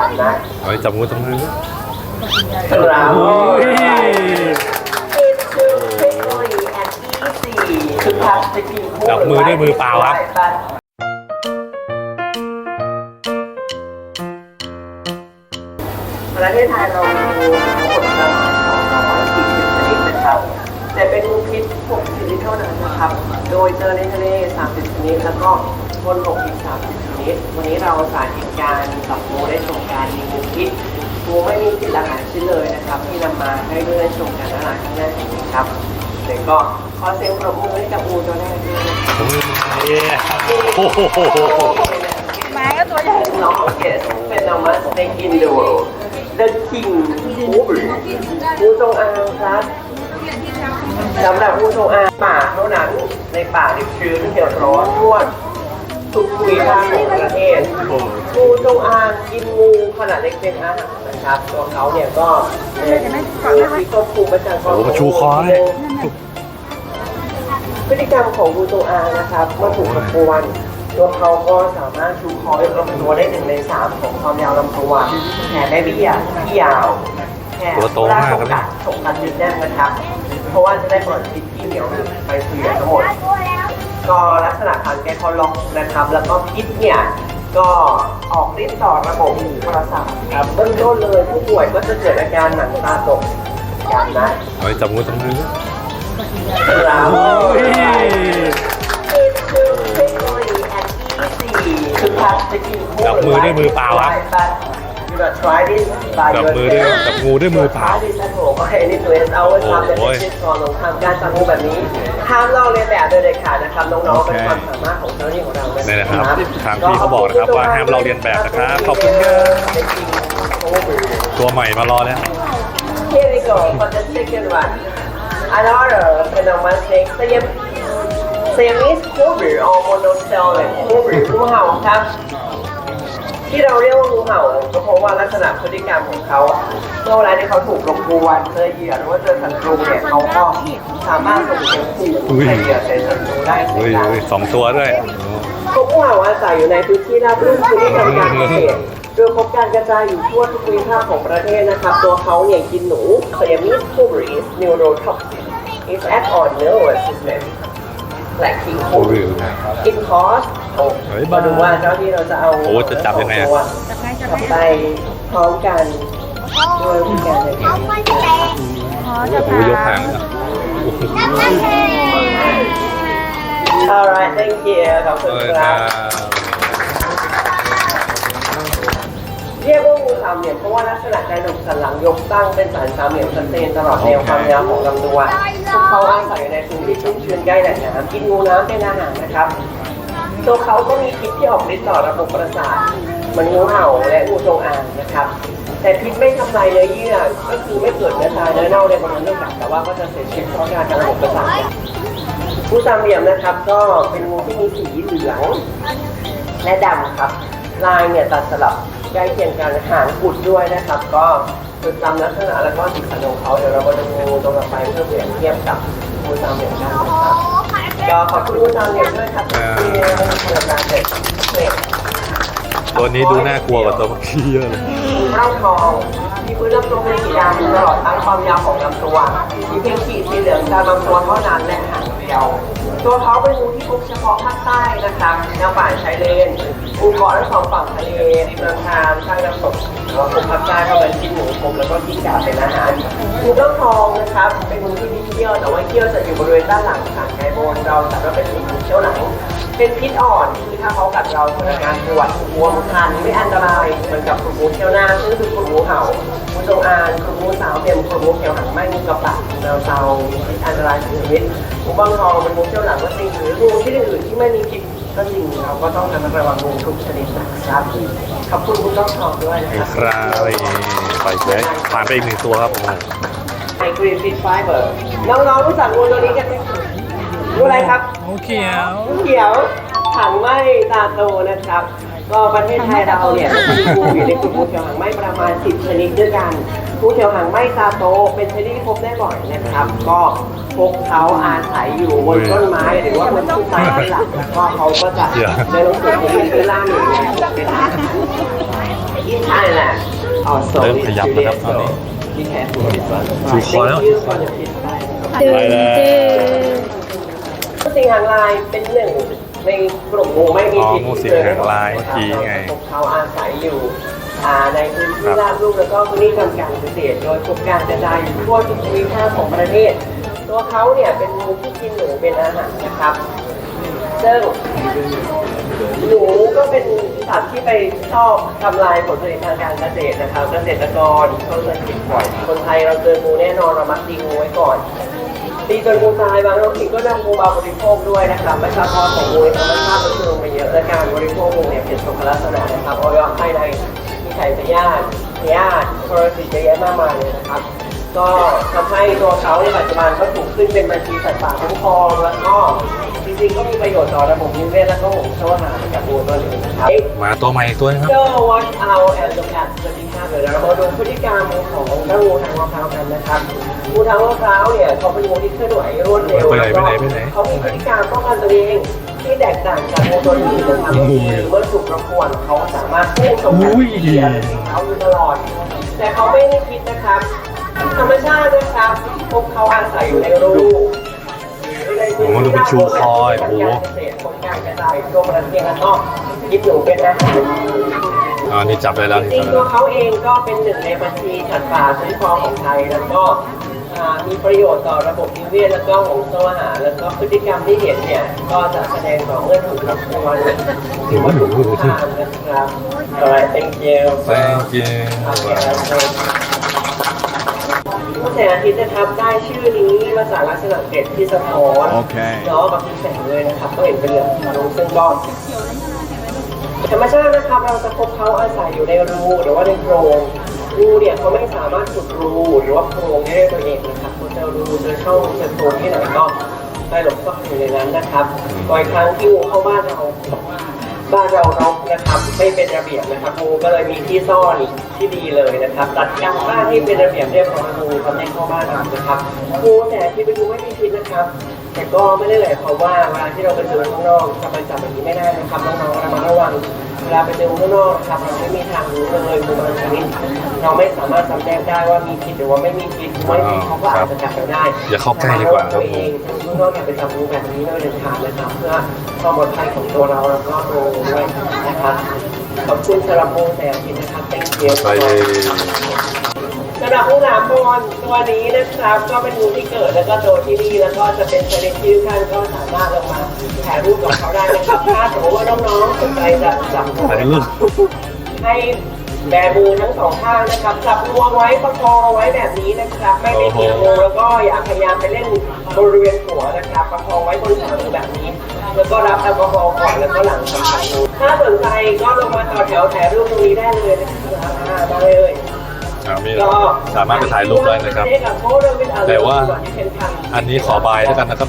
กันนะเอาไปจับงูตรงนั้นเราโอ้ยคือเทคโนโลยีแอนอีซีคือพลาสติกคู่จับมือด้วยมือเปล่าครับประเทศไทยเรามีงูทั้งหมดประมาณ240ชนิดนะครับ แต่เป็นงูพิษ6ชนิดเท่านั้นนะครับ โดยเจอในทะเล 30 ชนิด แล้วก็บนบกอีก 30ชนิด วันนี้เราสาธิตการจับงูได้ชมการยิงงูพิษงูไม่มีพิษละหายชิ้นเลยนะครับ ที่นำมาให้เพื่อนชมกันนะข้างหน้านี้ครับเดี๋ยวก็ขอเสียงปรบมือให้กับงูตัวแรกด้วยนะครับโอ้โหไม้ก็ตัวใหญ่ longest venomous snake in the world the king cobra งูจงอางครับสำหรับงูจงอางป่าเท่านั้นในป่าดิบชื้นเขียวร้อนทั่ว ทุกภูมิภาคของประเทศงูจงอางกินงูขนาดเล็กเป็นอาหารนะครับ ตัวเขาเนี่ยก็มีที่ควบคุมประจันโอ้โหมันชูคอเลย พฤติกรรมของงูจงอางนะครับเมื่อถูกรบกวนตัวเขาก็สามารถชูคอยกลำตัวได้หนึ่งในสามของความยาวลำตัวแขนได้เบี้ยที่ยาวแขนตัวโตมากครับเนี่ยฉกกันยึดแน่นนะครับ เพราะว่าจะได้ปล่อยพิษที่เหนียวหนึบไปเสียทั้งหมด ก็ลักษณะทางแกคอล็อกนะครับ แล้วก็พิษเนี่ยก็ออกฤทธิ์ต่อระบบประสาทครับเบื้องต้นเลยผู้ป่วยก็จะเกิดอาการหนังตาตกอย่างนั้นเอาไปจับงูตรงนั้นเราโอ้ยคือเทคโนโลยีแอนอีซีคือพลาสติกคู่จับมือด้วยมือเปล่าครับจับมือด้วยจับงูด้วยมือเปล่า เอาไว้ทำเป็นโอ้ยชิ้นส่วนของทำการจับงูแบบนี้ห้ามลอกเลียนแบบโดยเด็ดขาดนะครับน้องๆเป็นความสามารถของเจ้าหน้าที่ของเรานี่นะครับทางพี่เขาบอกนะครับว่าห้ามลอกเลียนแบบนะครับขอบคุณครับตัวใหม่มารอแล้ว Here we go for the second one. Another phenomenon snake Siam Siamese cobra or monocellid cobra งูเห่าครับ ที่เราเรียกว่างูเห่าก็เพราะว่าลักษณะพฤติกรรมของเขาเมื่อเวลาที่เขาถูกรบกวนเจอเหยื่อหรือว่าเจอศัตรูเนี่ยเขาก็สามารถส่งเสียงขู่อุ้ยใส่เหยื่อใส่ศัตรูได้เช่เฮ้ยกันเฮ้ยสองตัวด้วยพวกงูเห่าอาศัยอยู่ในพื้นที่ราบรื่นพื้นที่ทำการเกษตรโดยพบการกระจายอยู่ทั่วทุกภูมิภาคของประเทศนะครับ ตัวเขาเนี่ยกินหนู Siamese cobra is neurotoxin is act on nervous system like king โอ้ย cobra in cost เฮ้ยมาดูว่าเจ้าที่เราจะเอาโอ้จะจับยังไงอะสตัวกลับไปพร้อมกันด้วยวิธีการในการอ๋อโอ้จะโหพายกหางอะโอ้โห alright thank you ขอบคุณเอ้ยคครัรับบเรียกว่างูสามเหลี่ยมเพราะว่าลักษณะกระดูกสันหลังยกตั้งเป็นสันสามเหลี่ยมชัดเจนตลอดแนวความยาวของลำตัวพวกเขาอาศัยในพื้นที่ชุ่มชื้นใกล้แหล่งน้ำกินงูน้ำเป็นอาหารนะครับตัวเขาก็มีพิษที่ออกฤทธิ์ต่อระบบประสาทเหมันงูเห่าและงูจงอางนะครับ แต่พิษไม่ทำลายเนื้อเยื่อก็คือไม่เกิดเนื้อตายเนื้อเน่าในบริเวณเลือดแต่ว่าก็จะเสียชีวิตเพราะการทางระบบประสาทงูสามเหลี่ยมนะครับ ก็เป็นงูที่มีสีเหลืองและดำครับ ลายเนี่ยตัดสลับ ใกล้เคียงกันหางกุดด้วยนะครับ ก็คือจำลักษณะแล้วก็สีสันของเขาเดี๋ยวเรามาดูตรงต่อไปเพื่อเปรียบเทียบกับงูสามเหลี่ยมกันนะครับก็ขอบคุณงูสามเหลี่ยมด้วยครับที่ให้เกิดการเด็ดเด็ดตัวนี้ดูน่ากลัวกว่าตัวเมื่อกี้เยอะเลยเร่าทองมีพื้นลำตัวเป็นสีดำตลอดทั้งความยาวของลำตัวมีเพียงขีดสีเหลืองตามลำตัวเท่านั้นและหางเดียว ตัวเขาเป็นงูที่พบเฉพาะภาคใต้นะครับแนวป่าชายเลนภูเกาะทั้งสองฝั่งทะเลริมลำธารข้างน้ำตกหรือว่าภูภาคใต้ก็เป็นที่หนูพบแล้วก็ที่กาเป็นอาหารงูเร่าทองนะครับเป็นงูที่มีเขี้ยวแต่ว่าเขี้ยวจะอยู่บริเวณด้านหลังขางไกบนเราจัดว่าเป็นงูเขี้ยวหลังเป็นพิษอ่อนคือถ้าเขากัดเราจะมีอาการปวดหัวคันไม่อันตรายเหมือนกับขุนงูเขี้ยวหน้าซึ่งคือขุนงูเห่างูจงอางขุนงูสาวเทียมขุนงูเขียวหางไหม้งูกระปักงูแมวเตาอันตรายถึงชีวิตงูบ้างทองเป็นงูเขี้ยวหลังก็จริงหรืองูที่อื่นที่ไม่มีพิษก็จริงเราก็ต้องระมัดระวังงูทุกชนิดนะครับขอบคุณคุณต้องทองด้วยนะไอ้ครับครับไอ้ไปเลยผ่านไปอีกหนึ่งตัวครับโอ้โหไอกรีนฟิชไฟเบอร์น้องๆรู้จักงูตัวนี้กันไหมงูอะไรครับงูเขียวงูเขียวหางไหมตาโตนะครับ ก็ประเทศไทยเราเนี่ยมีงูอยู่ในกลุ่มงูเขียวหางไหมประมาณ 10 ชนิดด้วยกันงูเขียวหางไหมตาโต เป็นชนิดที่พบได้บ่อยนะครับ ก็พวกเขาอาศัยอยู่บนต้นไม้หรือว่าบนต้นไม้เป็นหลักก็เขาก็จะได้ลงสู่พื้นที่ล่างหรือเป็นอาหาร in Thailand also เริ่มขยับนะครับตอนนี้ Be careful with this one ชูคอแล้ว Thank you for the feedback ตึงไปแล้วตึงสิงหางลายเป็นหนึ่ง ในกลุ่มงูไม่มีอ๋อพิษงูสิงหางลายเมื่อกี้ไงพวกเขาอาศัยอยู่อ่าในพื้นครัที่บราบลุ่มแล้วก็พื้นที่ทำการเกษตรโดยพบการกระจายอยู่ทั่วทุกภูมิภาคของประเทศ ตัวเขาเนี่ยเป็นงูที่กินหนูเป็นอาหารนะครับซึ่งหนูก็เป็นสัตว์ที่ไปชอบทำลายผลผลิตทางการเกษตรนะครับ เกษตรกรเขาเลยติดปล่อยคนไทยเราเจองูแน่นอนเรามักตีงูไว้ก่อน ดีจนงูตายบางท้องถิ่นก็นำงูมาบริโภคด้วยนะครับประชากรของงูในธรรมชาติลดลงไปเยอะและการบริโภคงูเนี่ยเป็นสุขลักษณะนะครับออยวะภายในมีไข่พยาธิพยาธิโครตีนเยอะแยะมากมายเลยนะครับ ก็ทำให้ตัวเขาในปัจจุบันก็ถูกขึ้นเป็นบัญชีสัตว์ป่าคุ้มครองแล้วก็จริงๆก็มีประโยชน์ต่อระบบนิเวศและก็หงส์สวรรค์ให้กับงูตัวนี้นะครับ มาตัวใหม่อีกตัวนะครับก็ watch out and look at the behavior เดี๋ยวเรามาดูพฤติกรรมของเจ้างูทางมะพร้าวกันนะครับงูทางมะพร้าวเนี่ยเขาเป็นงูที่เคลื่อนไหวรวดเร็วไปไหนแล้วก็ไปไหนไปไหน เขามีพฤติกรรมป้องกันตัวเองที่แตกต่างจากงูตัวอื่นนะครับงูเมื่อถูกรบกวนเขาสามารถพุ่งตรงไปอุ้ยที่เขาอยู่ตลอด แต่เขาไม่ได้คิดนะครับ ธรรมชาตินะครับพวกเขาอาศัยอยู่ในรูโอ้โหดูเป็นชูคอยโอ้โหเกษตรของการกระจายทั่วประเทศแล้วก็ยึดอยู่เป็นอาหารอ่านี่จับได้แล้วจนี่ริงจับๆได้ตัวแล้วเขาเองก็เป็นหนึ่งในบัญชีสัตว์ป่าคุ้มครองของไทยแล้วก็อ่ามีประโยชน์ต่อระบบนิเวศแล้วก็ของสวอาหารแล้วก็พฤติกรรมที่เห็นเนี่ยก็จะแสดงต่อเมื่อถูกรับรางวัลถือว่าหนูรู้ทานนะครับ alright thank you thank you ผู้ แสงอาทิตย์นะครับได้ชื่อนี้มาจากลักษณะเกล็ดที่สะท้อนโอเค ล้อกับที่แสงเลยนะครับ ก็เห็นเป็นเหลืองทองซึ่งก็ธรรมชาตินะครับ เราจะพบเขาอาศัยอยู่ในรูหรือว่าในโพรงรูเนี่ยเขาไม่สามารถขุดรูหรือว่าโพรงได้ด้วยตัวเองนะครับเขาจะรูจะช่องจะโพรงที่ไหนก็ไปหลบซ่อนอยู่ในนั้นนะครับบ่อยครั้งที่งูเข้าบ้านเรา บ้านเราเรานะครับไม่เป็นระเบียบนะครับงูก็เลยมีที่ซ่อนที่ดีเลยนะครับตัดการบ้านให้เป็นระเบียบเรียบร้อยงูทำให้เข้าบ้านเรานะครับงูแต่ที่ไปดูไม่มีพิษนะครับ แต่ก็ไม่ได้หมายความว่าเวลาที่เราไปเจอข้างนอกจะไปจับแบบนี้ไม่ได้นะครับน้องๆระมัดระวัง ลาไปเจอข้างนอกนะครับเราไม่มีทางรู้เลยงูบางชนิดเราไม่สามารถจำแนกได้ว่ามีพิษหรือว่าไม่มีพิษไม่มีเขาก็อาจจะกัดเราได้อย่าเข้าใกล้ดีกว่าครับตัวเองข้างนอกอย่าไปจับงูแบบนี้เลยเด็ดขาดนะครับเพื่อความปลอดภัยของตัวเราแล้วก็ตัวงูด้วยนะครับขอบคุณสำหรับงูแต่กินนะครับ thank you ไปเลยสำหรับงูหลามบอลตัวนี้นะครับก็เป็นงูที่เกิดแล้วก็โตที่นี่แล้วก็จะเป็นชนิดที่ท่านก็สามารถลงมาถ่ายรูปกับ เขาได้นะครับถ้าสมมติว่าน้องๆสนใจจะจับงูถ่ายรูปให้แบมือทั้งสองข้างนะครับจับงวงไว้ประคองเอาไว้แบบนี้นะครับ ไม่ไปเกี่ยวงูแล้วก็อย่าพยายามไปเล่นบริเวณหัวนะครับ ประคองไว้บนขาแบบนี้ แล้วก็รับแอลกอฮอล์ก่อนแล้วก็หลังสัมผัสงูถ้าสนใจก็ลงมาต่อแถวถ่ายรูปตรงนี้ได้เลยนะครับอ่ามาเลยอ่ามีสามารถไปถ่ายรูปได้นะครับ แต่ว่าอันนี้ขอบายแล้วกันนะครับ